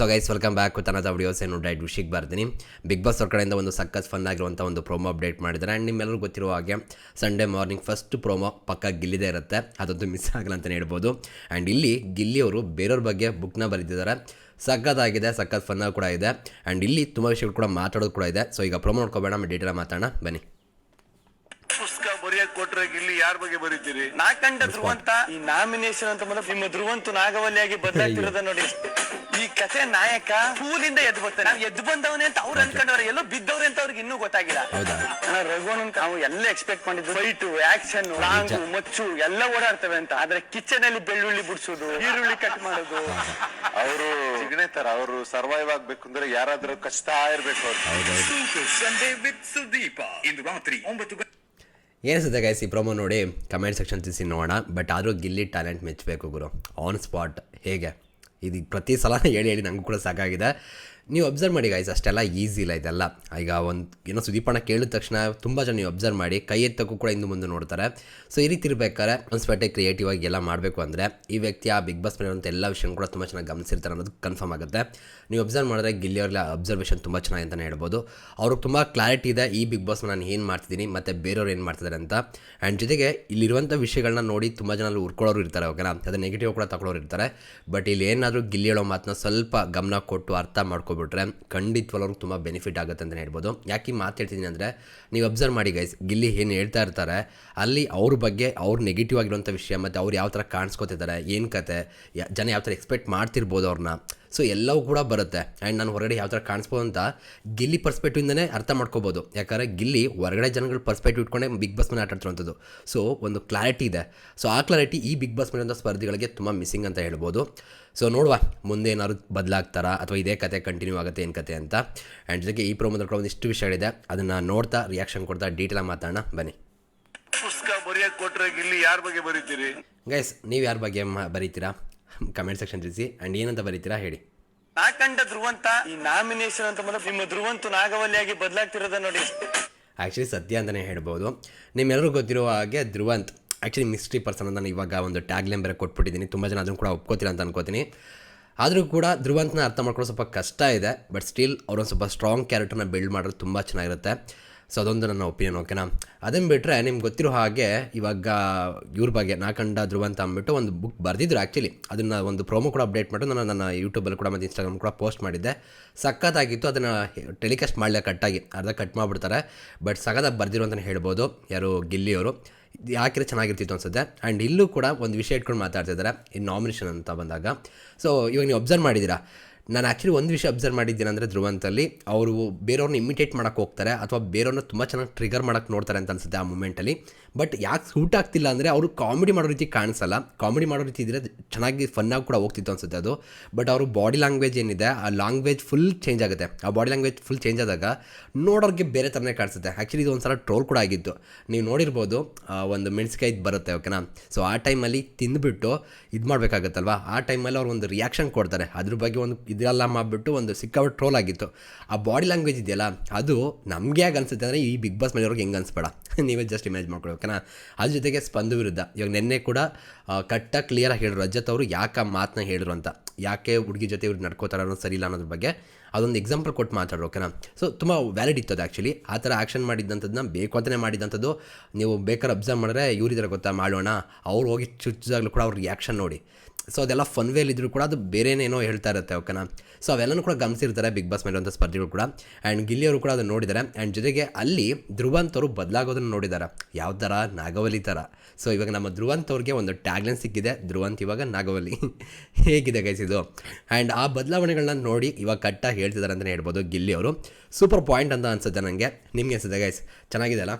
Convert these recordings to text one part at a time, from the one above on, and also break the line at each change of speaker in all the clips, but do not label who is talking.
So guys welcome back with another videos ಏನು diet ವಿಷಯಕ್ಕೆ ಬರ್ತೀನಿ ಬಿಗ್ ಬಾಸ್ ಅವ್ರ ಕಡೆಯಿಂದ ಒಂದು ಸಕ್ಕಸ್ ಫನ್ ಆಗಿರುವಂಥ ಒಂದು ಪ್ರೋಮೋ ಅಪ್ಡೇಟ್ ಮಾಡಿದ್ದಾರೆ. ಆ್ಯಂಡ್ ನಿಮ್ಮೆಲ್ಲರಿಗೂ ಗೊತ್ತಿರುವ ಹಾಗೆ ಸಂಡೇ ಮಾರ್ನಿಂಗ್ ಫಸ್ಟ್ ಪ್ರೋಮೋ ಪಕ್ಕ ಗಿಲ್ಲಿದೆ ಇರುತ್ತೆ. ಅದಂತೂ ಮಿಸ್ ಆಗಲ್ಲ ಅಂತಲೇ ಹೇಳ್ಬೋದು. ಆ್ಯಂಡ್ ಇಲ್ಲಿ ಗಿಲ್ಲಿಯವರು ಬೇರೆಯವ್ರ ಬಗ್ಗೆ ಬುಕ್ನ ಬರೆದಿದ್ದಾರೆ. ಸಕ್ಕತ್ತಾಗಿದೆ ಸಕ್ಕತ್ ಫನ್ನ ಕೂಡ ಇದೆ. ಆ್ಯಂಡ್ ಇಲ್ಲಿ ತುಂಬ ವಿಷಯಗಳು ಕೂಡ ಮಾತಾಡೋದು ಕೂಡ ಇದೆ. ಸೊ ಈಗ ಪ್ರೋಮೋ ನೋಡ್ಕೋಬೇಡ ನಮ್ಮ ಡೀಟೇಲ್ ಮಾತಾಡೋಣ. ಬನ್ನಿ.
ಪುಸ್ತಕ ಬರೆಯಕ್ ಕೊಟ್ರೆ ಇಲ್ಲಿ ಯಾರ ಬಗ್ಗೆ ಬರೀತೀರಿ?
ನಾಕಂಡ ಧ್ರುವಂತ ಈ ನಾಮಿನೇಷನ್ ಅಂತ ಬಂದ್ರೆ ನಿಮ್ಮ ಧ್ರುವಂತು ನಾಗವಲ್ಲಿಯಾಗಿ ಬದಲಾಗ್ತಿರೋದ ನೋಡಿ. ಈ ಕತೆ ನಾಯಕ ಸ್ಕೂಲಿಂದ ಎದ್ದು ಬರ್ತಾನೆ ನಾವು ಎದ್ದು ಬಂದವನೇ ಅಂತ ಅವ್ರು ಅನ್ಕೊಂಡವ್ರೆ ಎಲ್ಲೋ ಬಿದ್ದವ್ರೆ ಅಂತ ಅವ್ರಿಗೆ ಇನ್ನೂ ಗೊತ್ತಾಗಿಲ್ಲ.
ಹೌದಾ?
ಅಣ್ಣ, ರಘುವನ್ ನಾವು ಎಲ್ಲ ಎಕ್ಸ್ಪೆಕ್ಟ್ ಮಾಡಿದ್ವಿ ಫೈಟು ಆಕ್ಷನ್ ಲಾಂಗ್ ಮಚ್ಚು ಎಲ್ಲ ಓಡಾಡ್ತವೆ ಅಂತ. ಆದ್ರೆ ಕಿಚನ್ ಅಲ್ಲಿ ಬೆಳ್ಳುಳ್ಳಿ ಬಿಡಿಸೋದು ಈರುಳ್ಳಿ ಕಟ್ ಮಾಡೋದು.
ಅವರು ಸಿಗಣೆ ತರ ಅವರು ಸರ್ವೈವ್ ಆಗ್ಬೇಕು ಅಂದ್ರೆ ಯಾರಾದ್ರೂ ಕಷ್ಟ ಇರ್ಬೇಕು ಅವ್ರು.
ಸಂಡೇ ವಿತ್ ಸುದೀಪ ಇಂದು ರಾತ್ರಿ ಒಂಬತ್ತು ಗಂಟೆ.
ಏನಿಸುತ್ತೆ ಗೈಸ್ ಈ ಪ್ರೊಮೋ ನೋಡಿ ಕಮೆಂಟ್ ಸೆಕ್ಷನ್ ತಿಳಿಸಿ ನೋಡೋಣ ಬಟ್ ಆದರೂ ಗಿಲ್ಲಿ ಟ್ಯಾಲೆಂಟ್ ಮೆಚ್ಚಬೇಕು ಗುರು ಆನ್ ಸ್ಪಾಟ್ ಹೇಗೆ? ಇದು ಪ್ರತಿ ಸಲ ಹೇಳಿ ಹೇಳಿ ನನಗೂ ಕೂಡ ಸಾಕಾಗಿದೆ. ನೀವು ಅಬ್ಸರ್ವ್ ಮಾಡಿ ಗಾಯ್ಸ್ ಅಷ್ಟೆಲ್ಲ ಈಸಿ ಇಲ್ಲ ಇದೆಲ್ಲ. ಈಗ ಒಂದು, ಏನೋ ಸುದೀಪಣ್ಣ ಕೇಳಿದ ತಕ್ಷಣ ತುಂಬ ಜನ ನೀವು ಅಬ್ಸರ್ವ್ ಮಾಡಿ, ಕೈ ಎತ್ತಕ್ಕೂ ಕೂಡ ಇನ್ನು ಮುಂದೆ ನೋಡ್ತಾರೆ. ಸೊ ಈ ರೀತಿ ಇರಬೇಕಾದ್ರೆ, ಒಂದು ಸ್ಪೆಟೆ ಕ್ರಿಯೇಟಿವ್ ಆಗಿ ಎಲ್ಲ ಮಾಡಬೇಕು ಅಂದರೆ, ಈ ವ್ಯಕ್ತಿ ಆ ಬಿಗ್ ಬಾಸ್ ಮೇಲೆ ಎಲ್ಲ ವಿಷಯ ಕೂಡ ತುಂಬ ಚೆನ್ನಾಗಿ ಗಮನಿಸಿರ್ತಾರೆ ಅನ್ನೋದು ಕನ್ಫರ್ಮ್ ಆಗುತ್ತೆ. ನೀವು ಅಬ್ಸರ್ವ್ ಮಾಡಿದ್ರೆ ಗಿಲ್ಲಿಯವ್ರಲ್ಲ ಅಬ್ಸರ್ವೇಷನ್ ತುಂಬ ಚೆನ್ನಾಗಿ ಅಂತಲೇ ಹೇಳ್ಬೋದು. ಅವ್ರಿಗೆ ತುಂಬ ಕ್ಲಾರಿಟಿ ಇದೆ, ಈ ಬಿಗ್ ಬಾಸ್ ನಾನು ಏನು ಮಾಡ್ತಿದ್ದೀನಿ, ಮತ್ತು ಬೇರೆಯವ್ರು ಏನು ಮಾಡ್ತಿದ್ದಾರೆ ಅಂತ. ಆ್ಯಂಡ್ ಜೊತೆಗೆ ಇಲ್ಲಿರುವಂಥ ವಿಷಯಗಳನ್ನ ನೋಡಿ ತುಂಬ ಜನ ಅಲ್ಲಿ ಉರ್ಕೊಳ್ಳೋರು ಇರ್ತಾರೆ ಓಕೆನಾ ಅದು ನೆಗೆಟಿವ್ ಕೂಡ ತಗೊಳ್ಳೋರು ಇರ್ತಾರೆ. ಬಟ್ ಇಲ್ಲಿ ಏನಾದರೂ ಗಿಲ್ಲಿ ಹೇಳೋ ಮಾತನ್ನ ಸ್ವಲ್ಪ ಗಮನ ಕೊಟ್ಟು ಅರ್ಥ ಮಾಡ್ಕೊಬಿಟ್ರೆ ಖಂಡಿತವಲ್ಲ ಅವ್ರಿಗೆ ತುಂಬ ಬೆನಿಫಿಟ್ ಆಗುತ್ತೆ ಅಂತಲೇ ಹೇಳ್ಬೋದು. ಯಾಕೆ ಮಾತಾಡ್ತಿದ್ದೀನಿ ಅಂದರೆ, ನೀವು ಅಬ್ಸರ್ವ್ ಮಾಡಿ ಗೈಸ್ ಗಿಲ್ಲಿ ಏನು ಹೇಳ್ತಾ ಇರ್ತಾರೆ, ಅಲ್ಲಿ ಅವ್ರ ಬಗ್ಗೆ ಅವ್ರು ನೆಗೆಟಿವ್ ಆಗಿರುವಂಥ ವಿಷಯ ಮತ್ತು ಅವ್ರು ಯಾವ ಥರ ಕಾಣಿಸ್ಕೊತಿದ್ದಾರೆ ಏನು ಕತೆ ಜನ ಯಾವ ಥರ ಎಕ್ಸ್ಪೆಕ್ಟ್ ಮಾಡ್ತಿರ್ಬೋದು ಅವ್ರನ್ನ ಸೊ ಎಲ್ಲವೂ ಕೂಡ ಬರುತ್ತೆ. ಆ್ಯಂಡ್ ನಾನು ಹೊರಗಡೆ ಯಾವ ಥರ ಕಾಣಿಸ್ಬೋದು ಅಂತ ಗಿಲ್ಲಿ ಪರ್ಸ್ಪೆಕ್ಟಿವಿಂದನೇ ಅರ್ಥ ಮಾಡ್ಕೋಬೋದು. ಯಾಕಂದರೆ ಗಿಲ್ಲಿ ಹೊರಗಡೆ ಜನಗಳ ಪರ್ಸ್ಪೆಕ್ಟಿವ್ ಇಟ್ಕೊಂಡೆ ಬಿಗ್ ಬಾಸ್ ಮೇಲೆ ಆಟ ಆಡ್ತಿರುವಂಥದ್ದು ಸೊ ಒಂದು ಕ್ಲಾರಿಟಿ ಇದೆ. ಸೊ ಆ ಕ್ಲಾರಿಟಿ ಈ ಬಿಗ್ ಬಾಸ್ ಮನೆಯಂಥ ಸ್ಪರ್ಧಿಗಳಿಗೆ ತುಂಬ ಮಿಸ್ಸಿಂಗ್ ಅಂತ ಹೇಳ್ಬೋದು. ಸೊ ನೋಡುವ. ಮುಂದೆ ಏನಾದ್ರು ಬದಲಾಗ್ತಾರಾ? ಅಥವಾ ಇದೇ ಕತೆ ಕಂಟಿನ್ಯೂ ಆಗುತ್ತೆ ಏನು ಕತೆ ಅಂತ? ಆ್ಯಂಡ್ ಜೊತೆಗೆ ಈ ಪ್ರೋಮೋದ ಕೂಡ ಒಂದಿಷ್ಟು ವಿಷಯಗಳಿದೆ. ಅದನ್ನು ನೋಡ್ತಾ ರಿಯಾಕ್ಷನ್ ಕೊಡ್ತಾ ಡೀಟೇಲಾಗಿ ಮಾತಾಡೋಣ. ಬನ್ನಿ.
ಪುಸ್ತಕ ಬರೆಯೋಕೆ ಕೊಟ್ಟರೆ ಇಲ್ಲಿ ಯಾರ ಬಗ್ಗೆ ಬರೀತೀರಿ?
ಗೈಸ್ ನೀವು ಯಾರ ಬಗ್ಗೆ ಮ- ಬರೀತೀರಾ? ಕಮೆಂಟ್ ಸೆಕ್ಷನ್ ತಿಳಿಸಿ. ಆ್ಯಂಡ್ ಏನಂತ ಬರೀತೀರಾ ಹೇಳಿ.
ನಾ ಕಂಡ ಧ್ರುವಂತ ಈ ನಾಮಿನೇಷನ್ ಅಂತ ಬಂದ್ರೆ ನಿಮ್ಮ ಧ್ರುವಂತು ನಾಗವಲ್ಲಿಯಾಗಿ ಬದಲಾಗ್ತಿರೋದ ನೋಡಿ.
ಆ್ಯಕ್ಚುಲಿ ಸತ್ಯ ಅಂತಲೇ ಹೇಳ್ಬೋದು. ನಿಮ್ಮೆಲ್ಲರೂ ಗೊತ್ತಿರುವ ಹಾಗೆ ಧ್ರುವಂತ್ ಆ್ಯಕ್ಚುಲಿ ಮಿಸ್ಟ್ರಿ ಪರ್ಸನ್ ಅಂತ ನಾನು ಇವಾಗ ಒಂದು ಟ್ಯಾಗ್ ಬೇರೆ ಕೊಟ್ಬಿಟ್ಟಿದ್ದೀನಿ. ತುಂಬ ಜನ ಅದನ್ನು ಕೂಡ ಒಪ್ಕೋತೀರ ಅಂತ ಅನ್ಕೋತೀನಿ. ಆದರೂ ಕೂಡ ಧ್ರುವಂತನ ಅರ್ಥ ಮಾಡ್ಕೊಳ್ಳೋ ಸ್ವಲ್ಪ ಕಷ್ಟ ಇದೆ ಬಟ್ ಸ್ಟಿಲ್ ಅವರೊಂದು ಸ್ವಲ್ಪ ಸ್ಟ್ರಾಂಗ್ ಕ್ಯಾರೆಕ್ಟರ್ನ ಬಿಲ್ಡ್ ಮಾಡೋದು ತುಂಬ ಚೆನ್ನಾಗಿರುತ್ತೆ. ಸೊ ಅದೊಂದು ನನ್ನ ಒಪಿನಿಯನ್ ಓಕೆನಾ ಅದನ್ನು ಬಿಟ್ಟರೆ ನಿಮ್ಗೆ ಗೊತ್ತಿರೋ ಹಾಗೆ ಇವಾಗ ಇವ್ರ ಬಗ್ಗೆ ನಾ ಕಂಡ ಧ್ರುವಂತ ಅಂದ್ಬಿಟ್ಟು ಒಂದು ಬುಕ್ ಬರೆದಿದ್ರು ಆ್ಯಕ್ಚುಲಿ ಅದನ್ನು ಒಂದು ಪ್ರೋಮೋ ಕೂಡ ಅಪ್ಡೇಟ್ ಮಾಡಿ ನಾನು ನನ್ನ ಯೂಟ್ಯೂಬಲ್ಲಿ ಕೂಡ ಮತ್ತು ಇನ್ಸ್ಟಾಗ್ರಾಮ್ ಕೂಡ ಪೋಸ್ಟ್ ಮಾಡಿದ್ದೆ. ಸಖತ್ತಾಗಿತ್ತು, ಅದನ್ನು ಟೆಲಿಕಾಸ್ಟ್ ಮಾಡಲಿಲ್ಲ ಕಟ್ಟಾಗಿ, ಅರ್ಧ ಕಟ್ ಮಾಡಿಬಿಡ್ತಾರೆ. ಬಟ್ ಸಖತ್ತಾಗಿ ಬರ್ದಿರೋ ಅಂತಲೇ ಹೇಳ್ಬೋದು, ಯಾರು ಗಿಲ್ಲಿಯವರು ಯಾಕೆ ಚೆನ್ನಾಗಿರ್ತಿತ್ತು ಅನ್ಸುತ್ತೆ. ಆ್ಯಂಡ್ ಇಲ್ಲೂ ಕೂಡ ಒಂದು ವಿಷಯ ಇಟ್ಕೊಂಡು ಮಾತಾಡ್ತಿದ್ದಾರೆ ಈ ನಾಮಿನೇಷನ್ ಅಂತ ಬಂದಾಗ. ಸೊ ಇವಾಗ ನೀವು ಅಬ್ಸರ್ವ್ ಮಾಡಿದ್ದೀರಾ? ನಾನು ಆ್ಯಕ್ಚುಲಿ ಒಂದು ವಿಷಯ ಅಬ್ಸರ್ವ್ ಮಾಡಿದ್ದೀನಿ ಅಂದರೆ ಧ್ರುವಂತಲ್ಲಿ ಅವರು ಬೇರೆಯವ್ರನ್ನ ಇಮಿಟೇಟ್ ಮಾಡೋಕ್ಕೆ ಹೋಗ್ತಾರೆ ಅಥವಾ ಬೇರೆಯವ್ರನ್ನ ತುಂಬ ಚೆನ್ನಾಗಿ ಟ್ರಿಗರ್ ಮಾಡೋಕ್ಕೆ ನೋಡ್ತಾರೆ ಅಂತ ಅನ್ಸುತ್ತೆ ಆ ಮೂಮೆಂಟಲ್ಲಿ ಬಟ್ ಯಾಕೆ ಸೂಟ್ ಆಗ್ತಿಲ್ಲ ಅಂದರೆ ಅವರು ಕಾಮಿಡಿ ಮಾಡೋ ರೀತಿ ಕಾಣಿಸಲ್ಲ. ಕಾಮಿಡಿ ಮಾಡೋ ರೀತಿ ಇದ್ದರೆ ಚೆನ್ನಾಗಿ ಫನ್ನಾಗಿ ಕೂಡ ಹೋಗ್ತಿತ್ತು ಅನ್ಸುತ್ತೆ ಅದು. ಬಟ್ ಅವರು ಬಾಡಿ ಲ್ಯಾಂಗ್ವೇಜ್ ಏನಿದೆ, ಆ ಲ್ಯಾಂಗ್ವೇಜ್ ಫುಲ್ ಚೇಂಜ್ ಆಗುತ್ತೆ. ಆ ಬಾಡಿ ಲ್ಯಾಂಗ್ವೇಜ್ ಫುಲ್ ಚೇಂಜ್ ಆದಾಗ ನೋಡೋರಿಗೆ ಬೇರೆ ಥರನೇ ಕಾಣಿಸುತ್ತೆ. ಆ್ಯಕ್ಚುಲಿ ಇದು ಒಂದ್ಸಲ ಟ್ರೋಲ್ ಕೂಡ ಆಗಿತ್ತು. ನೀವು ನೋಡಿರ್ಬೋದು ಒಂದು ಮೆಣಸಿಕಾಯಿ ಬರುತ್ತೆ ಓಕೆನಾ ಸೊ ಆ ಟೈಮಲ್ಲಿ ತಿಂದುಬಿಟ್ಟು ಇದು ಮಾಡಬೇಕಾಗತ್ತಲ್ವ? ಆ ಟೈಮಲ್ಲಿ ಅವ್ರು ಒಂದು ರಿಯಾಕ್ಷನ್ ಕೊಡ್ತಾರೆ. ಅದ್ರ ಬಗ್ಗೆ ಒಂದು ಇದೆಲ್ಲ ಮಾಡಿಬಿಟ್ಟು ಒಂದು ಸಿಕ್ಕಾಬಿಟ್ಟು ಟ್ರೋಲ್ ಆಗಿತ್ತು. ಆ ಬಾಡಿ ಲ್ಯಾಂಗ್ವೇಜ್ ಇದೆಯಲ್ಲ, ಅದು ನಮಗೆ ಹೇಗೆ ಅನ್ಸುತ್ತೆ ಅಂದರೆ ಈ ಬಿಗ್ ಬಾಸ್ ಮನೆಯವ್ರಿಗೆ ಹೆಂಗೆ ಅನ್ಸ್ಬೇಡ. ನೀವೇ ಜಸ್ಟ್ ಇಮೇಜ್ ಮಾಡ್ಕೊಳ್ಳಿ ಓಕೆನಾ? ಅದ್ರ ಜೊತೆಗೆ ಸ್ಪಂದ ವಿರುದ್ಧ. ಇವಾಗ ನಿನ್ನೆ ಕೂಡ ಕಟ್ಟ ಕ್ಲಿಯರಾಗಿ ಹೇಳಿದ್ರು. ರಜತ್ ಅವರು ಯಾಕೆ ಆ ಮಾತನ್ನ ಹೇಳಿದ್ರು ಅಂತ. ಯಾಕೆ ಹುಡುಗಿ ಜೊತೆ ಇವ್ರು ನಡ್ಕೋತಾರೆ ಅನ್ನೋದು ಸರಿ ಇಲ್ಲ ಅನ್ನೋದ್ರ ಬಗ್ಗೆ ಅದೊಂದು ಎಕ್ಸಾಂಪಲ್ ಕೊಟ್ಟು ಮಾತಾಡ್ರು, ಓಕೆನಾ? ಸೊ ತುಂಬ ವ್ಯಾಲಿಡ್ ಇತ್ತು ಅದು ಆ್ಯಕ್ಚುಲಿ ಆ ಥರ ಆ್ಯಕ್ಷನ್ ಮಾಡಿದ್ದಂಥದ್ದನ್ನ ಬೇಕು ಅಂತಲೇ ಮಾಡಿದಂಥದ್ದು ನೀವು ಬೇಕಾದ್ರೆ ಅಬ್ಸರ್ವ್ ಮಾಡಿದ್ರೆ ಇವ್ರಿದ್ದಾರೆ ಗೊತ್ತಾ? ಮಾಡೋಣ. ಅವ್ರು ಹೋಗಿ ಚುಚ್ಚಿದಾಗಲೂ ಕೂಡ ಅವ್ರ ರಿಯಾಕ್ಷನ್ ನೋಡಿ. ಸೊ ಅದೆಲ್ಲ ಫನ್ ಇದ್ರು ಕೂಡ ಅದು ಬೇರೆನೇನೋ ಹೇಳ್ತಾ ಇರುತ್ತೆ ಓಕೆನಾ ಸೊ ಅವೆಲ್ಲನೂ ಕೂಡ ಗಮನಿಸಿರ್ತಾರೆ ಬಿಗ್ ಬಾಸ್ ಮೇಲಿರುವಂಥ ಸ್ಪರ್ಧಿಗಳು ಕೂಡ. ಆ್ಯಂಡ್ ಗಿಲ್ಲಿಯವರು ಕೂಡ ಅದನ್ನು ನೋಡಿದ್ದಾರೆ. ಆ್ಯಂಡ್ ಜೊತೆಗೆ ಅಲ್ಲಿ ಧ್ರುವಂತವರು ಬದಲಾಗೋದನ್ನು ನೋಡಿದ್ದಾರೆ. ಯಾವ ಥರ ನಾಗವಲಿ ಥರ ಸೊ ಇವಾಗ ನಮ್ಮ ಧ್ರುವಂತ್ ಅವ್ರಿಗೆ ಒಂದು ಟ್ಯಾಗ್ಲೈನ್ ಸಿಕ್ಕಿದೆ. ಧ್ರುವಂತ್ ಇವಾಗ ನಾಗವಲಿ ಹೇಗಿದೆ ಗೈಸ್ ಇದು? ಆ್ಯಂಡ್ ಆ ಬದಲಾವಣೆಗಳನ್ನ ನೋಡಿ ಇವಾಗ ಕಟ್ಟಾಗಿ ಹೇಳ್ತಿದ್ದಾರೆ ಅಂತಲೇ ಹೇಳ್ಬೋದು ಗಿಲ್ಲಿಯವರು ಸೂಪರ್ ಪಾಯಿಂಟ್ ಅಂತ ಅನ್ಸುತ್ತೆ ನನಗೆ ನಿಮಗೆ ಅನಿಸುತ್ತೆ ಗೈಸ್ ಚೆನ್ನಾಗಿದೆ ಅಲ್ಲ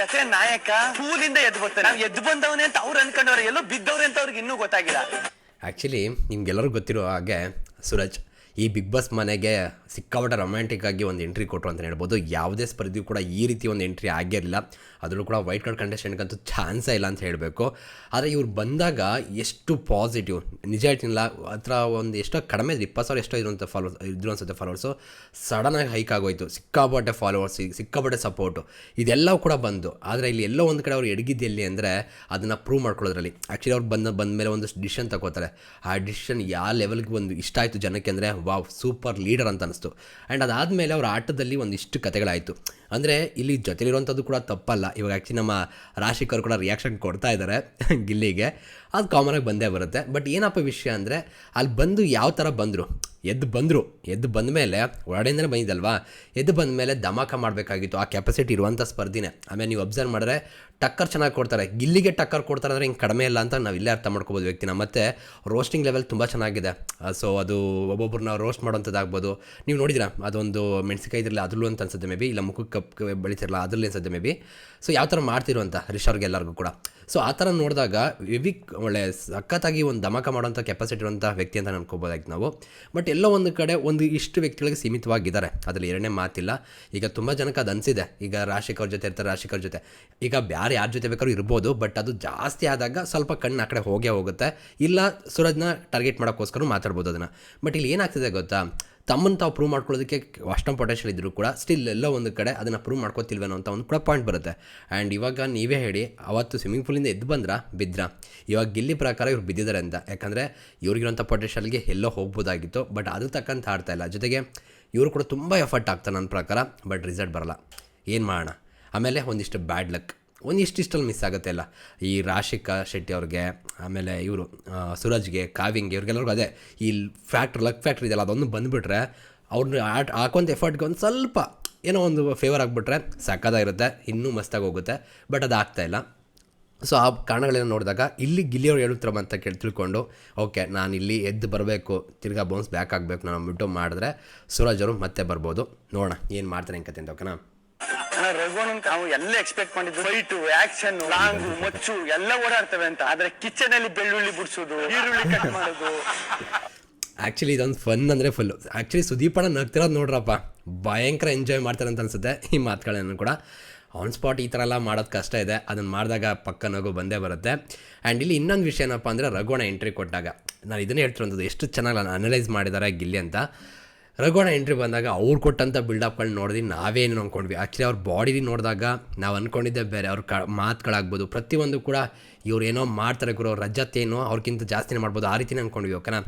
ಕಥೆ ನಾಯಕ. ಹೂಲಿಂದ ಎದ್ದು ಬರ್ತಾರೆ ನಾವು ಎದ್ದು ಬಂದವನೇ ಅಂತ ಅವ್ರು ಅನ್ಕೊಂಡವ್ರೆ ಎಲ್ಲೋ ಬಿದ್ದವ್ರೆ ಅಂತ ಅವ್ರಿಗೆ ಇನ್ನೂ ಗೊತ್ತಾಗಿಲ್ಲ.
ಆ್ಯಕ್ಚುಲಿ ನಿಮ್ಗೆಲ್ಲರಿಗೂ ಗೊತ್ತಿರೋ ಹಾಗೆ ಸೂರಜ್ ಈ ಬಿಗ್ ಬಾಸ್ ಮನೆಗೆ ಸಿಕ್ಕಾಪಟ್ಟೆ ರೊಮ್ಯಾಂಟಿಕ್ ಆಗಿ ಒಂದು ಎಂಟ್ರಿ ಕೊಟ್ಟರು ಅಂತ ಹೇಳ್ಬೋದು. ಯಾವುದೇ ಸ್ಪರ್ಧೆಯೂ ಕೂಡ ಈ ರೀತಿ ಒಂದು ಎಂಟ್ರಿ ಆಗಿರಲಿಲ್ಲ. ಅದರಲ್ಲೂ ಕೂಡ ವೈಟ್ ಕಾರ್ಡ್ ಕಂಟೆಸ್ಟೆಂಟ್ಗಂತೂ ಚಾನ್ಸೇ ಇಲ್ಲ ಅಂತ ಹೇಳಬೇಕು. ಆದರೆ ಇವ್ರು ಬಂದಾಗ ಎಷ್ಟು ಪಾಸಿಟಿವ್ ನಿಜ ಹೇಳ್ತೀನಿಲ್ಲ, ಹತ್ರ ಒಂದು ಎಷ್ಟೋ ಕಡಿಮೆ ಇದ್ರು, ಇಪ್ಪತ್ತು ಸಾವಿರ ಎಷ್ಟೋ ಇರುವಂಥ ಫಾಲೋರ್ಸ್ ಇದ್ರು ಅನ್ಸುತ್ತೆ ಫಾಲೋವರ್ಸು ಸಡನ್ನಾಗಿ ಹೈಕ್ ಆಗೋಯ್ತು, ಸಿಕ್ಕಾಪಟ್ಟೆ ಫಾಲೋವರ್ಸ್ ಸಿಕ್ಕಾಪಟ್ಟೆ ಸಪೋರ್ಟು ಇದೆಲ್ಲವೂ ಕೂಡ ಬಂದು, ಆದರೆ ಇಲ್ಲಿ ಎಲ್ಲೋ ಒಂದು ಕಡೆ ಅವ್ರು ಎಡಗಿದ್ದಲ್ಲಿ ಅಂದರೆ ಅದನ್ನು ಪ್ರೂವ್ ಮಾಡ್ಕೊಳ್ಳೋದ್ರಲ್ಲಿ. ಆ್ಯಕ್ಚುಲಿ ಅವ್ರು ಬಂದ ಬಂದ ಮೇಲೆ ಒಂದು ಡಿಸಿಷನ್ ತಗೋತಾರೆ. ಆ ಡಿಸಿಷನ್ ಯಾವ ಲೆವೆಲ್ಗೆ ಒಂದು ಇಷ್ಟ ಆಯಿತು ಜನಕ್ಕೆ ಅಂದರೆ ವಾವ್ ಸೂಪರ್ ಲೀಡರ್ ಅಂತ ಅನಿಸ್ತು. ಆ್ಯಂಡ್ ಅದಾದಮೇಲೆ ಅವ್ರ ಆಟದಲ್ಲಿ ಒಂದಿಷ್ಟು ಕತೆಗಳಾಯಿತು ಅಂದರೆ ಇಲ್ಲಿ ಜೊತೆಲಿರುವಂಥದ್ದು ಕೂಡ ತಪ್ಪಲ್ಲ. ಇವಾಗ ಆ್ಯಕ್ಚುಲಿ ನಮ್ಮ ರಾಶಿಕರು ಕೂಡ ರಿಯಾಕ್ಷನ್ ಕೊಡ್ತಾ ಇದ್ದಾರೆ ಗಿಲ್ಲಿಗೆ. ಅದು ಕಾಮನಾಗಿ ಬಂದೇ ಬರುತ್ತೆ. ಬಟ್ ಏನಪ್ಪ ವಿಷಯ ಅಂದರೆ, ಅಲ್ಲಿ ಬಂದು ಯಾವ ಥರ ಬಂದರು? ಎದ್ದು ಬಂದರು, ಎದ್ದು ಬಂದ ಮೇಲೆ ಒಳಗಡೆಯಿಂದಲೇ ಬಂದಿದ್ದಲ್ವಾ? ಎದ್ದು ಬಂದ ಮೇಲೆ ಧಮಾಕ ಮಾಡಬೇಕಾಗಿತ್ತು, ಆ ಕೆಪಾಸಿಟಿ ಇರುವಂಥ ಸ್ಪರ್ಧಿನೇ. ಆಮೇಲೆ ನೀವು ಅಬ್ಸರ್ವ್ ಮಾಡಿದ್ರೆ ಟಕ್ಕರ್ ಚೆನ್ನಾಗಿ ಕೊಡ್ತಾರೆ. ಗಿಲ್ಲಿಗೆ ಟಕ್ಕರ್ ಕೊಡ್ತಾರೆ ಅಂದರೆ ಹಿಂಗೆ ಕಡಿಮೆ ಇಲ್ಲ ಅಂತ ನಾವು ಇಲ್ಲೇ ಅರ್ಥ ಮಾಡ್ಕೋಬೋದು ವ್ಯಕ್ತಿನ. ಮತ್ತು ರೋಸ್ಟಿಂಗ್ ಲೆವೆಲ್ ತುಂಬ ಚೆನ್ನಾಗಿದೆ. ಸೊ ಅದು ಒಬ್ಬೊಬ್ಬರನ್ನ ರೋಸ್ಟ್ ಮಾಡೋಂಥದ್ದಾಗ್ಬೋದು ನೀವು ನೋಡಿದಿರಾ ಅದೊಂದು ಮೆಣಸಿಕಾಯಿ ಇದ್ರಲ್ಲ, ಅದ್ರಲ್ಲೂ ಅಂತ ಅನ್ಸುತ್ತೆ ಮೇ ಬಿ ಇಲ್ಲ ಮುಖಕ್ಕೆ ಕಪ್ ಬೆಳಿತಿರಲ್ಲ, ಅದ್ರಲ್ಲಿ ಅನ್ಸುತ್ತೆ ಮೇ ಬಿ ಸೊ ಯಾವ ಥರ ಮಾಡ್ತಿರೋ ಅಂತ ರಿಷರ್ಗೆ ಎಲ್ಲರಿಗೂ ಕೂಡ. ಸೊ ಆ ಥರ ನೋಡಿದಾಗ ವಿವಿಕ್ ಒಳ್ಳೆ ಸಖತ್ತಾಗಿ ಒಂದು ಧಮಾಕ ಮಾಡೋಂಥ ಕೆಪಾಸಿಟಿ ಇರುವಂಥ ವ್ಯಕ್ತಿ ಅಂತ ಅನ್ಕೋಬೋದಾಗಿತ್ತು ನಾವು. ಬಟ್ ಎಲ್ಲೋ ಒಂದು ಕಡೆ ಒಂದು ಇಷ್ಟು ವ್ಯಕ್ತಿಗಳಿಗೆ ಸೀಮಿತವಾಗಿದ್ದಾರೆ. ಅದರಲ್ಲಿ ಎರಡನೇ ಮಾತಿಲ್ಲ. ಈಗ ತುಂಬ ಜನಕ್ಕೆ ಅದು ಅನಿಸಿದೆ. ಈಗ ರಾಶಿಕವ್ರ ಜೊತೆ ಇರ್ತಾರೆ ರಾಶಿಕವ್ರ ಜೊತೆ. ಈಗ ಬೇರೆ ಯಾರ ಜೊತೆ ಬೇಕಾದ್ರೂ ಇರ್ಬೋದು ಬಟ್ ಅದು ಜಾಸ್ತಿ ಆದಾಗ ಸ್ವಲ್ಪ ಕಣ್ಣು ಆ ಕಡೆ ಹೋಗೇ ಹೋಗುತ್ತೆ. ಇಲ್ಲ ಸೂರಜ್ನ ಟಾರ್ಗೆಟ್ ಮಾಡೋಕ್ಕೋಸ್ಕರ ಮಾತಾಡ್ಬೋದು ಅದನ್ನು. ಬಟ್ ಇಲ್ಲಿ ಏನಾಗ್ತಿದೆ ಗೊತ್ತಾ? ತಮ್ಮನ್ನು ತಾವು ಪ್ರೂವ್ ಮಾಡ್ಕೊಳ್ಳೋದಕ್ಕೆ ಅಷ್ಟೊಂದು ಪೊಟೆನ್ಷಿಯಲ್ ಇದ್ದರೂ ಕೂಡ ಸ್ಟಿಲ್ ಎಲ್ಲೋ ಒಂದು ಕಡೆ ಅದನ್ನು ಪ್ರೂವ್ ಮಾಡ್ಕೋತಿಲ್ವೇನೋ ಅಂತ ಒಂದು ಕೂಡ ಪಾಯಿಂಟ್ ಬರುತ್ತೆ. ಆ್ಯಂಡ್ ಇವಾಗ ನೀವೇ ಹೇಳಿ, ಅವತ್ತು ಸ್ವಿಮ್ಮಿಂಗ್ ಪೂಲಿಂದ ಎದ್ದು ಬಂದ್ರ? ಬಿದ್ರ ಇವಾಗ ಗಿಲ್ಲಿ ಪ್ರಕಾರ ಇವ್ರು ಬಿದ್ದಿದ್ದಾರೆ ಅಂತ. ಯಾಕಂದರೆ ಇವ್ರಿಗಿರೋಂಥ ಪೊಟೆನ್ಷಿಯಲ್ಗೆ ಎಲ್ಲೋ ಹೋಗ್ಬೋದಾಗಿತ್ತು ಬಟ್ ಅದು ತಕ್ಕಂತ ಆಡ್ತಾ ಇಲ್ಲ. ಜೊತೆಗೆ ಇವರು ಕೂಡ ತುಂಬ ಎಫರ್ಟ್ ಆಗ್ತಾರೆ ನನ್ನ ಪ್ರಕಾರ ಬಟ್ ರಿಸಲ್ಟ್ ಬರಲ್ಲ. ಏನು ಮಾಡೋಣ? ಆಮೇಲೆ ಒಂದಿಷ್ಟು ಬ್ಯಾಡ್ ಲಕ್ ಒಂದಿಷ್ಟಿಷ್ಟಲ್ಲಿ ಮಿಸ್ ಆಗುತ್ತೆ ಅಲ್ಲ. ಈ ರಾಶಿಕಾ ಶೆಟ್ಟಿ ಅವ್ರಿಗೆ, ಆಮೇಲೆ ಇವರು ಸೂರಜ್ಗೆ ಕಾವಿಂಗ್ ಇವ್ರಿಗೆಲ್ಲರಿಗೂ ಅದೇ, ಈ ಫ್ಯಾಕ್ಟ್ರಿ ಲಕ್ ಫ್ಯಾಕ್ಟ್ರಿ ಇದೆಯಲ್ಲ ಅದೊಂದು ಬಂದುಬಿಟ್ರೆ ಅವ್ರನ್ನ ಆಟ್ ಹಾಕೊಂತ ಎಫರ್ಟ್ಗೆ ಒಂದು ಸ್ವಲ್ಪ ಏನೋ ಒಂದು ಫೇವರ್ ಆಗಿಬಿಟ್ರೆ ಸಕ್ಕದಾಗಿರುತ್ತೆ ಇನ್ನೂ ಮಸ್ತಾಗಿ ಹೋಗುತ್ತೆ ಬಟ್ ಅದು ಆಗ್ತಾಯಿಲ್ಲ ಸೊ ಆ ಕಾರಣಗಳನ್ನ ನೋಡಿದಾಗ ಇಲ್ಲಿ ಗಿಲ್ಲಿಯವ್ರು ಹೇಳುತ್ತಾರೆ ಅಂತ ಕೇಳಿ, ತಿಳ್ಕೊಂಡು ಓಕೆ ನಾನು ಇಲ್ಲಿ ಎದ್ದು ಬರಬೇಕು, ತಿರ್ಗಾ ಬೌನ್ಸ್ ಬ್ಯಾಕ್ ಆಗಬೇಕು, ನಾನು ಬಿಟ್ಟು ಮಾಡಿದ್ರೆ ಸೂರಜ್ ಅವರು ಮತ್ತೆ ಬರ್ಬೋದು. ನೋಡೋಣ, ಏನು ಮಾಡ್ತಾರೆ ಅಂತ ಓಕೆನಾ
ಅಣ್ಣ ರಘುವನ್ ನಾವು ಎಲ್ಲ ಎಕ್ಸ್ಪೆಕ್ಟ್ ಮಾಡಿದ್ದು? ಫೈಟ್ ಆಕ್ಷನ್ ಲಾಂಗು ಮಚ್ಚು ಎಲ್ಲ ಓಡಾಡ್ತವೆ ಅಂತ. ಆದ್ರೆ ಕಿಚನ್ ಅಲ್ಲಿ ಬೆಳ್ಳುಳ್ಳಿ ಬಿಡಿಸೋದು ಈರುಳ್ಳಿ ಕಟ್ ಮಾಡೋದು.
ಆ್ಯಕ್ಚುಲಿ ಇದೊಂದು ಫನ್ ಅಂದರೆ ಫುಲ್ಲು ಆ್ಯಕ್ಚುಲಿ ಸುದೀಪಣ್ಣ ನಗ್ತಿರೋದು ನೋಡ್ರಪ್ಪ. ಭಯಂಕರ ಎಂಜಾಯ್ ಮಾಡ್ತಾರೆ ಅಂತ ಅನ್ಸುತ್ತೆ ಈ ಮಾತುಗಳನ್ನು ಕೂಡ. ಆನ್ ಸ್ಪಾಟ್ ಈ ಥರ ಎಲ್ಲ ಮಾಡೋದು ಕಷ್ಟ ಇದೆ. ಅದನ್ನು ಮಾಡಿದಾಗ ಪಕ್ಕ ನಗು ಬಂದೇ ಬರುತ್ತೆ. ಆ್ಯಂಡ್ ಇಲ್ಲಿ ಇನ್ನೊಂದು ವಿಷಯ ಏನಪ್ಪ ಅಂದರೆ ರಘುವಣ ಎಂಟ್ರಿ ಕೊಟ್ಟಾಗ. ನಾನು ಇದನ್ನೇ ಹೇಳ್ತಿರೋದು. ಎಷ್ಟು ಚೆನ್ನಾಗಿ ಅನಲೈಸ್ ಮಾಡಿದ್ದಾರೆ ಗಿಲ್ಲಿ ಅಂತ. ರಘುವಣ ಎಂಟ್ರಿ ಬಂದಾಗ ಅವ್ರು ಕೊಟ್ಟಂಥ ಬಿಲ್ಡಪ್ಗಳನ್ನ ನೋಡಿದ್ವಿ ನಾವೇನು ಅಂದ್ಕೊಂಡ್ವಿ ಆ್ಯಕ್ಚುಲಿ ಅವ್ರ ಬಾಡಿಲಿ ನೋಡಿದಾಗ ನಾವು ಅಂದ್ಕೊಂಡಿದ್ದೆ ಬೇರೆ, ಅವ್ರ ಕ, ಮಾತುಗಳಾಗ್ಬೋದು. ಪ್ರತಿಯೊಂದು ಕೂಡ ಇವ್ರು ಏನೋ ಮಾಡ್ತಾರೆ ಗುರು, ಅವ್ರ ರಜತ್ ಏನೋ ಅವ್ರಿಗಿಂತ ಜಾಸ್ತಿನೇ ಮಾಡ್ಬೋದು, ಆ ರೀತಿನೇ ಅಂದ್ಕೊಂಡ್ವಿ ಓಕೆನಾ?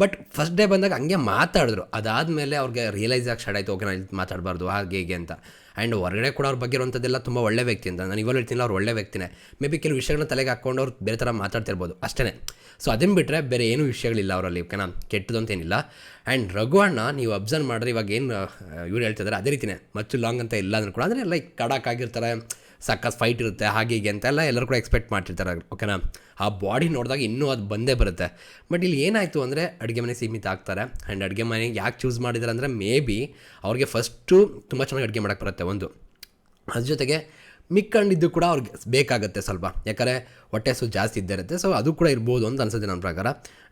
ಬಟ್ ಫಸ್ಟ್ ಡೇ ಬಂದಾಗ ಹಂಗೆ ಮಾತಾಡಿದ್ರು. ಅದಾದಮೇಲೆ ಅವ್ರಿಗೆ ರಿಯಲೈಸ್ ಆಗಿ ಸ್ಟಾರ್ಟ್ ಆಯಿತು, ಓಕೆ, ನಾನು ಇಲ್ಲಿ ಮಾತಾಡಬಾರ್ದು, ಹಾಗೆ, ಹೀಗೆ ಅಂತ. ಆ್ಯಂಡ್ ಹೊರಗಡೆ ಕೂಡ ಅವ್ರ ಬಗ್ಗೆ ಇರುವಂಥದ್ದೆಲ್ಲ ತುಂಬ ಒಳ್ಳೆ ವ್ಯಕ್ತಿ ಅಂತ. ನಾನು ಇವಾಗ ಹೇಳ್ತೀನಿ, ಅವ್ರು ಒಳ್ಳೆ ವ್ಯಕ್ತಿನೇ. ಮೇ ಬಿ ಕೆಲವು ವಿಷಯಗಳನ್ನ ತಲೆಗೆ ಹಾಕ್ಕೊಂಡು ಅವ್ರು ಬೇರೆ ಥರ ಮಾತಾಡ್ತಿರ್ಬೋದು. ಅಷ್ಟೇ ಸೊ ಅದನ್ನು ಬಿಟ್ಟರೆ ಬೇರೆ ಏನೂ ವಿಷಯಗಳಿಲ್ಲ ಅವರಲ್ಲಿ, ಓಕೆನಾ? ಕೆಟ್ಟದು ಅಂತೇನಿಲ್ಲ ಆ್ಯಂಡ್ ರಘುವಣ್ಣ ನೀವು ಅಬ್ಸರ್ವ್ ಮಾಡಿದ್ರೆ ಇವಾಗ ಏನು ಇವ್ರು ಹೇಳ್ತಿದ್ದಾರೆ ಅದೇ ರೀತಿನೇ. ಮಚ್ಚು ಲಾಂಗ್ ಅಂತ ಇಲ್ಲ ಅಂದ್ರೂ ಕೂಡ. ಅಂದರೆ ಲೈಕ್ ಕಡಾಕ್ ಆಗಿರ್ತಾರೆ. ಸಕ್ಕತ್ ಫೈಟ್ ಇರುತ್ತೆ, ಹಾಗೆ ಹೀಗೆ ಅಂತೆಲ್ಲ ಎಲ್ಲರೂ ಕೂಡ ಎಕ್ಸ್ಪೆಕ್ಟ್ ಮಾಡ್ತಿರ್ತಾರೆ ಓಕೆನಾ ಆ ಬಾಡಿ ನೋಡಿದಾಗ ಇನ್ನೂ ಅದು ಬಂದೇ ಬರುತ್ತೆ. ಬಟ್ ಇಲ್ಲಿ ಏನಾಯಿತು ಅಂದರೆ, ಅಡುಗೆ ಮನೆ ಸೀಮಿತ ಆಗ್ತಾರೆ. ಆ್ಯಂಡ್ ಅಡುಗೆ ಮನೆಗೆ ಯಾಕೆ ಚೂಸ್ ಮಾಡಿದ್ದಾರೆ ಅಂದರೆ ಮೇ ಬಿ ಅವ್ರಿಗೆ ಫಸ್ಟು ತುಂಬ ಚೆನ್ನಾಗಿ ಅಡುಗೆ ಮಾಡೋಕ್ಕೆ ಬರುತ್ತೆ ಒಂದು. ಅದ್ರ ಜೊತೆಗೆ ಮಿಕ್ಕಂಡಿದ್ದು ಕೂಡ ಅವ್ರಿಗೆ ಬೇಕಾಗುತ್ತೆ ಸ್ವಲ್ಪ. ಯಾಕಂದರೆ ಹೊಟ್ಟೆ ಸು ಜಾಸ್ತಿ ಇದ್ದೇ ಇರುತ್ತೆ ಸೊ ಅದು ಕೂಡ ಇರ್ಬೋದು ಅಂತ ಅನ್ಸುತ್ತೆ ನನ್ನ ಪ್ರಕಾರ.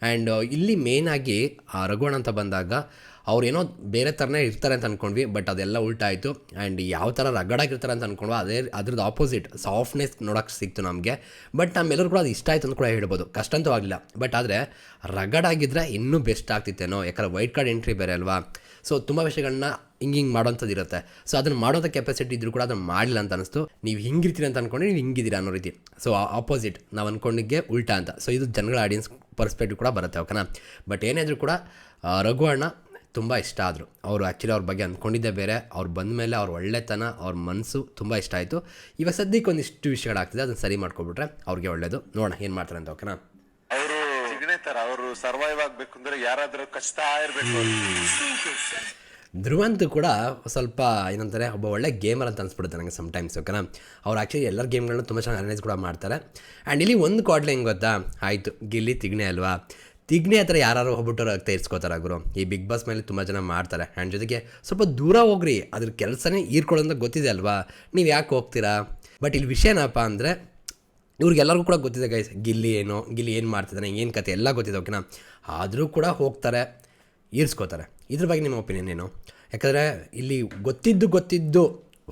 ಆ್ಯಂಡ್ ಇಲ್ಲಿ ಮೇಯ್ನಾಗಿ ಆ ರಘುವಣ ಅಂತ ಬಂದಾಗ ಅವ್ರು ಏನೋ ಬೇರೆ ಥರನೇ ಇರ್ತಾರೆ ಅಂತ ಅಂದ್ಕೊಂಡ್ವಿ ಬಟ್ ಅದೆಲ್ಲ ಉಲ್ಟಾಯಿತು. ಆ್ಯಂಡ್ ಯಾವ ಥರ ರಗಡಾಗಿರ್ತಾರೆ ಅಂತ ಅಂದ್ಕೊಂಡ್ವಿ ಅದೇ, ಅದ್ರದ್ದು ಆಪೋಸಿಟ್ ಸಾಫ್ಟ್ನೆಸ್ ನೋಡೋಕ್ಕೆ ಸಿಕ್ತು ನಮಗೆ. ಬಟ್ ನಮ್ಮೆಲ್ಲರೂ ಕೂಡ ಅದು ಇಷ್ಟ ಆಯಿತು ಅಂತ ಕೂಡ ಹೇಳ್ಬೋದು. ಕಷ್ಟ ಅಂತೂ ಆಗಲಿಲ್ಲ ಬಟ್ ಆದರೆ ರಗಡಾಗಿದ್ದರೆ ಇನ್ನೂ ಬೆಸ್ಟ್ ಆಗ್ತಿತ್ತೇನೋ. ಯಾಕಂದರೆ ವೈಟ್ ಕಾರ್ಡ್ ಎಂಟ್ರಿ ಬೇರೆ ಅಲ್ವಾ? ಸೊ ತುಂಬ ವಿಷಯಗಳನ್ನ ಹಿಂಗೆ ಹಿಂಗೆ ಮಾಡೋಂಥದ್ದು ಇರುತ್ತೆ. ಸೊ ಅದನ್ನು ಮಾಡೋಂಥ ಕೆಪಾಸಿಟಿ ಇದ್ರೂ ಕೂಡ ಅದನ್ನು ಮಾಡಿಲ್ಲ ಅಂತ ಅನಿಸ್ತು. ನೀವು ಹಿಂಗಿರ್ತೀರಿ ಅಂತ ಅಂದ್ಕೊಂಡ್ರೆ ನೀವು ಹಿಂಗಿದ್ದೀರಾ ಅನ್ನೋ ರೀತಿ. ಸೊ ಆಪೋಸಿಟ್ ನಾವು ಅಂದ್ಕೊಂಡಿಗೆ ಉಲ್ಟಾ ಅಂತ. ಸೊ ಇದು ಜನಗಳ ಆಡಿಯನ್ಸ್ ಪರ್ಸ್ಪೆಕ್ಟಿವ್ ಕೂಡ ಬರುತ್ತೆ ಓಕೆನಾ ಬಟ್ ಏನಾದರೂ ಕೂಡ ರಘು ಅಣ್ಣ ತುಂಬ ಇಷ್ಟ ಆದರು. ಅವರು ಆ್ಯಕ್ಚುಲಿ ಅವ್ರ ಬಗ್ಗೆ ಅಂದ್ಕೊಂಡಿದ್ದೆ ಬೇರೆ. ಅವ್ರು ಬಂದ ಮೇಲೆ ಅವ್ರ ಒಳ್ಳೆತನ ಅವ್ರ ಮನಸ್ಸು ತುಂಬ ಇಷ್ಟ ಆಯಿತು. ಇವಾಗ ಸದ್ಯಕ್ಕೆ ಒಂದಿಷ್ಟು ವಿಷಯಗಳಾಗ್ತಿದೆ ಅದನ್ನು ಸರಿ ಮಾಡ್ಕೊಬಿಟ್ರೆ ಅವ್ರಿಗೆ ಒಳ್ಳೇದು. ನೋಡೋಣ ಏನು ಮಾಡ್ತಾರೆ ಅಂತ ಓಕೆನಾ
ಅವರು ಅವರು ಸರ್ವೈವ್ ಆಗಬೇಕು ಅಂದರೆ ಯಾರಾದರೂ ಕಷ್ಟ ಇರಬೇಕು
ಧ್ರುವಂತ್ ಕೂಡ ಸ್ವಲ್ಪ ಏನಂತಾರೆ ಒಬ್ಬ ಒಳ್ಳೆ ಗೇಮರ್ ಅಂತ ಅನ್ಸ್ಬಿಡುತ್ತೆ ನನಗೆ ಸಮ್ಟೈಮ್ಸ್ ಓಕೆನಾ ಅವ್ರು ಆ್ಯಕ್ಚುಲಿ ಎಲ್ಲರ ಗೇಮ್ಗಳನ್ನ ತುಂಬ ಚೆನ್ನಾಗಿ ಅನಲೈಸ್ ಕೂಡ ಮಾಡ್ತಾರೆ. ಆ್ಯಂಡ್ ಇಲ್ಲಿ ಒಂದು ಕ್ವಾಡ್ಲೆ ಹೆಂಗೆ ಗೊತ್ತಾ? ಆಯಿತು ಗಿಲ್ಲಿ ತಿಗ್ನೆ ಅಲ್ವಾ? ತಿಗ್ನೆ ಹತ್ರ ಯಾರು ಹೋಗ್ಬಿಟ್ಟು ರಕ್ತ ಗುರು. ಈ ಬಿಗ್ ಬಾಸ್ ಮೇಲೆ ತುಂಬ ಜನ ಮಾಡ್ತಾರೆ. ಆ್ಯಂಡ್ ಜೊತೆಗೆ ಸ್ವಲ್ಪ ದೂರ ಹೋಗ್ರಿ. ಅದ್ರ ಕೆಲಸನೇ ಈರ್ಕೊಳ್ಳೋಂತ ಗೊತ್ತಿದೆ ಅಲ್ವಾ? ನೀವು ಯಾಕೆ ಹೋಗ್ತೀರಾ? ಬಟ್ ಇಲ್ಲಿ ವಿಷಯ ಏನಪ್ಪ ಅಂದರೆ, ಇವ್ರಿಗೆಲ್ಲರಿಗೂ ಕೂಡ ಗೊತ್ತಿದೆ ಗೈಸ್ ಗಿಲ್ಲಿ ಏನು ಗಿಲ್ಲಿ ಏನು ಮಾಡ್ತಿದ್ದಾನೆ ಏನು ಕತೆ ಎಲ್ಲ ಗೊತ್ತಿದೆ ಓಕೆನಾ ಆದರೂ ಕೂಡ ಹೋಗ್ತಾರೆ, ಈರ್ಸ್ಕೋತಾರೆ. ಇದ್ರ ಬಗ್ಗೆ ನಿಮ್ಮ ಒಪಿನಿಯನ್ ಏನು? ಯಾಕಂದರೆ ಇಲ್ಲಿ ಗೊತ್ತಿದ್ದು ಗೊತ್ತಿದ್ದು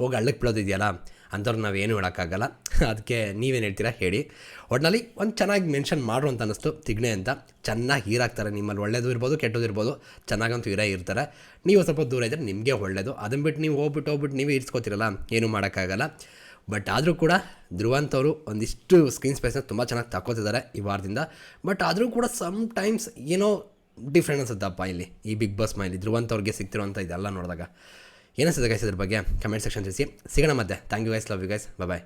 ಹೋಗಿ ಹಳ್ಳಕ್ಕೆ ಬೀಳೋದಿದೆಯಲ್ಲ? ಅಂಥವ್ರು ನಾವೇನು ಹೇಳೋಕ್ಕಾಗಲ್ಲ. ಅದಕ್ಕೆ ನೀವೇನು ಹೇಳ್ತೀರಾ ಹೇಳಿ. ಒಟ್ಟಿನಲ್ಲಿ ಒಂದು ಚೆನ್ನಾಗಿ ಮೆನ್ಷನ್ ಮಾಡ್ರು ಅಂತ ಅನ್ನಿಸ್ತು. ತಿಗ್ನೆ ಅಂತ. ಚೆನ್ನಾಗಿ ಹೀರಾಗ್ತಾರೆ. ನಿಮ್ಮಲ್ಲಿ ಒಳ್ಳೇದು ಇರ್ಬೋದು, ಕೆಟ್ಟದ್ದು ಇರ್ಬೋದು. ಚೆನ್ನಾಗಂತೂ ಇರೇ ಇರ್ತಾರೆ. ನೀವು ಸ್ವಲ್ಪ ದೂರ ಇದ್ದರೆ ನಿಮಗೆ ಒಳ್ಳೇದು. ಅದನ್ನು ಬಿಟ್ಟು ನೀವು ಹೋಗ್ಬಿಟ್ಟು ಹೋಗ್ಬಿಟ್ಟು ನೀವೇ ಇರ್ಸ್ಕೊತಿರಲ್ಲ ಏನೂ ಮಾಡೋಕ್ಕಾಗಲ್ಲ. ಬಟ್ ಆದರೂ ಕೂಡ ಧ್ರುವಂತವರು ಒಂದಿಷ್ಟು ಸ್ಕ್ರೀನ್ ಸ್ಪೇಸ್ನ ತುಂಬ ಚೆನ್ನಾಗಿ ತಗೋತಿದ್ದಾರೆ ಈ ವಾರದಿಂದ. ಬಟ್ ಆದರೂ ಕೂಡ ಸಮ್ ಟೈಮ್ಸ್ ಏನೋ ಡಿಫ್ರೆಂಟ್ ಅನ್ಸುತ್ತಪ್ಪ ಇಲ್ಲಿ. ಈ ಬಿಗ್ ಬಾಸ್ ಮೈಲಿ. ಧ್ರುವಂತವ್ರಿಗೆ ಸಿಗ್ತಿರೋಂಥ ಇದೆಲ್ಲ ನೋಡಿದಾಗ. ಏನಿಸ್ತದೆ ಗೈಸ್ ಇದ್ರ ಬಗ್ಗೆ? ಕಮೆಂಟ್ ಸೆಕ್ಷನ್ ತಿಳಿಸಿ. ಸಿಗೋಣ ಮತ್ತೆ. Thank you guys love you guys bye